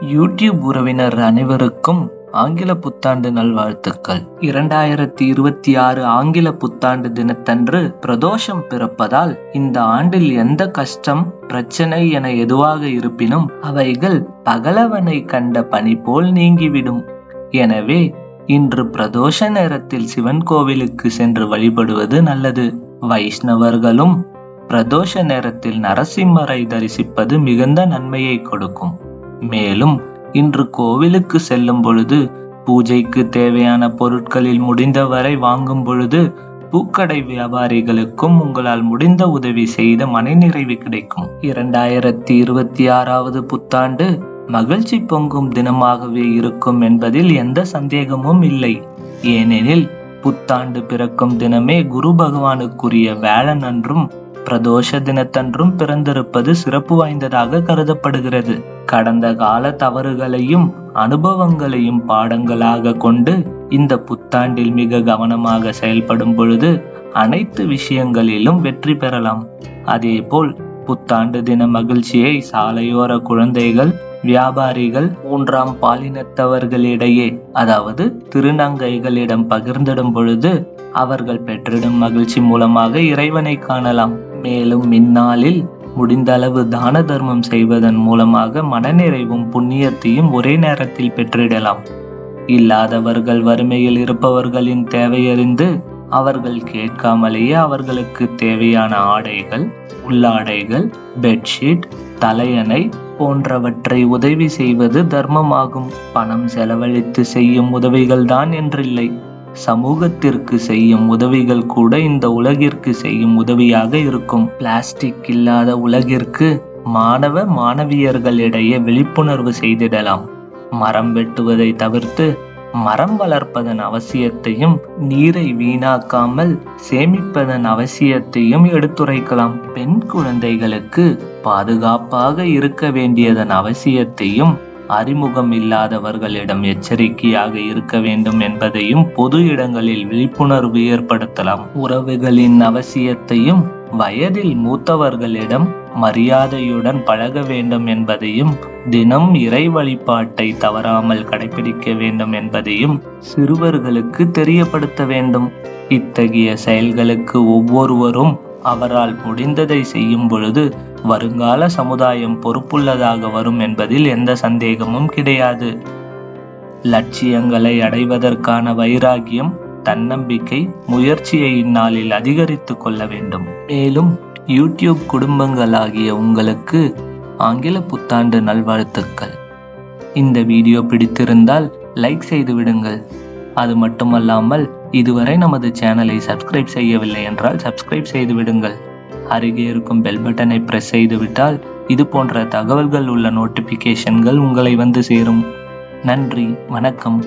YouTube உறவினர் அனைவருக்கும் ஆங்கில புத்தாண்டு நல்வாழ்த்துக்கள். இரண்டாயிரத்தி இருபத்தி ஆறு ஆங்கில புத்தாண்டு தினத்தன்று பிரதோஷம் பிறப்பதால் இந்த ஆண்டில் எந்த கஷ்டம் பிரச்சனை என எதுவாக இருப்பினும் அவைகள் பகலவனை கண்ட பனி போல் நீங்கிவிடும். எனவே இன்று பிரதோஷ நேரத்தில் சிவன் கோவிலுக்கு சென்று வழிபடுவது நல்லது. வைஷ்ணவர்களும் பிரதோஷ நேரத்தில் நரசிம்மரை தரிசிப்பது மிகுந்த நன்மையை கொடுக்கும். மேலும் இன்று கோவிலுக்கு செல்லும் பொழுது பூஜைக்கு தேவையான பொருட்களில் முடிந்தவரை வாங்கும் பொழுது பூக்கடை வியாபாரிகளுக்கும் உங்களால் முடிந்த உதவி செய்த மனநிறைவு கிடைக்கும். இரண்டாயிரத்தி இருபத்தி ஆறாவது புத்தாண்டு மகிழ்ச்சி பொங்கும் தினமாகவே இருக்கும் என்பதில் எந்த சந்தேகமும் இல்லை. ஏனெனில் புத்தாண்டு பிறக்கும் தினமே குரு பகவானுக்குரிய வேளன் அன்றும் பிரதோஷ தினத்தன்றும் பிறந்திருப்பது சிறப்பு வாய்ந்ததாக கருதப்படுகிறது. கடந்த கால தவறுகளையும் அனுபவங்களையும் பாடங்களாக கொண்டு இந்த புத்தாண்டில் மிக கவனமாக செயல்படும் பொழுது அனைத்து விஷயங்களிலும் வெற்றி பெறலாம். அதேபோல் புத்தாண்டு தின மகிழ்ச்சியை சாலையோர குழந்தைகள் வியாபாரிகள் மூன்றாம் பாலினத்தவர்களிடையே அதாவது திருநங்கைகளிடம் பகிர்ந்திடும் பொழுது அவர்கள் பெற்றிடும் மகிழ்ச்சி மூலமாக இறைவனை காணலாம். மேலும் இந்நாளில் முடிந்தளவு தான தர்மம் செய்வதன் மூலமாக மனநிறைவும் புண்ணியத்தையும் ஒரே நேரத்தில் பெற்றிடலாம். இல்லாதவர்கள் வறுமையில் இருப்பவர்களின் தேவையறிந்து அவர்கள் கேட்காமலேயே அவர்களுக்கு தேவையான ஆடைகள் உள்ளாடைகள் பெட்ஷீட் தலையணை போன்றவற்றை உதவி செய்வது தர்மமாகும். பணம் செலவழித்து செய்யும் உதவிகள் தான் என்றில்லை. சமூகத்திற்கு செய்யும் உதவிகள் கூட இந்த உலகிற்கு செய்யும் உதவியாக இருக்கும். பிளாஸ்டிக் இல்லாத உலகிற்கு மாணவ மாணவியர்களிடையே விழிப்புணர்வு செய்திடலாம். மரம் வெட்டுவதை தவிர்த்து மரம் வளர்ப்பதன் அவசியத்தையும் நீரை வீணாக்காமல் சேமிப்பதன் அவசியத்தையும் எடுத்துரைக்கலாம். பெண் குழந்தைகளுக்கு பாதுகாப்பாக இருக்க வேண்டியதன் அவசியத்தையும் அறிமுகம் இல்லாதவர்களிடம் எச்சரிக்கையாக இருக்க வேண்டும் என்பதையும் பொது இடங்களில் விழிப்புணர்வு ஏற்படுத்தலாம். உறவுகளின் அவசியத்தையும் வயதில் மூத்தவர்களிடம் மரியாதையுடன் பழக வேண்டும் என்பதையும் தினம் இறை வழிபாட்டை தவறாமல் கடைபிடிக்க வேண்டும் என்பதையும் சிறுவர்களுக்கு தெரியப்படுத்த வேண்டும். இத்தகைய செயல்களுக்கு ஒவ்வொருவரும் அவரால் முடிந்ததை செய்யும் பொழுது வருங்கால சமுதாயம் பொறுப்புள்ளதாக வரும் என்பதில் எந்த சந்தேகமும் கிடையாது. லட்சியங்களை அடைவதற்கான வைராகியம் தன்னம்பிக்கை முயற்சியை இந்நாளில் அதிகரித்து கொள்ள வேண்டும். மேலும் யூடியூப் குடும்பங்களாகிய உங்களுக்கு ஆங்கில புத்தாண்டு நல்வாழ்த்துக்கள். இந்த வீடியோ பிடித்திருந்தால் லைக் செய்து விடுங்கள். அது மட்டுமல்லாமல் இதுவரை நமது சேனலை சப்ஸ்கிரைப் செய்யவில்லை என்றால் சப்ஸ்கிரைப் செய்து விடுங்கள். அருகே இருக்கும் பெல் பட்டனை பிரஸ் செய்துவிட்டால் இது போன்ற தகவல்கள் உள்ள நோட்டிபிகேஷன்கள் உங்களை வந்து சேரும். நன்றி வணக்கம்.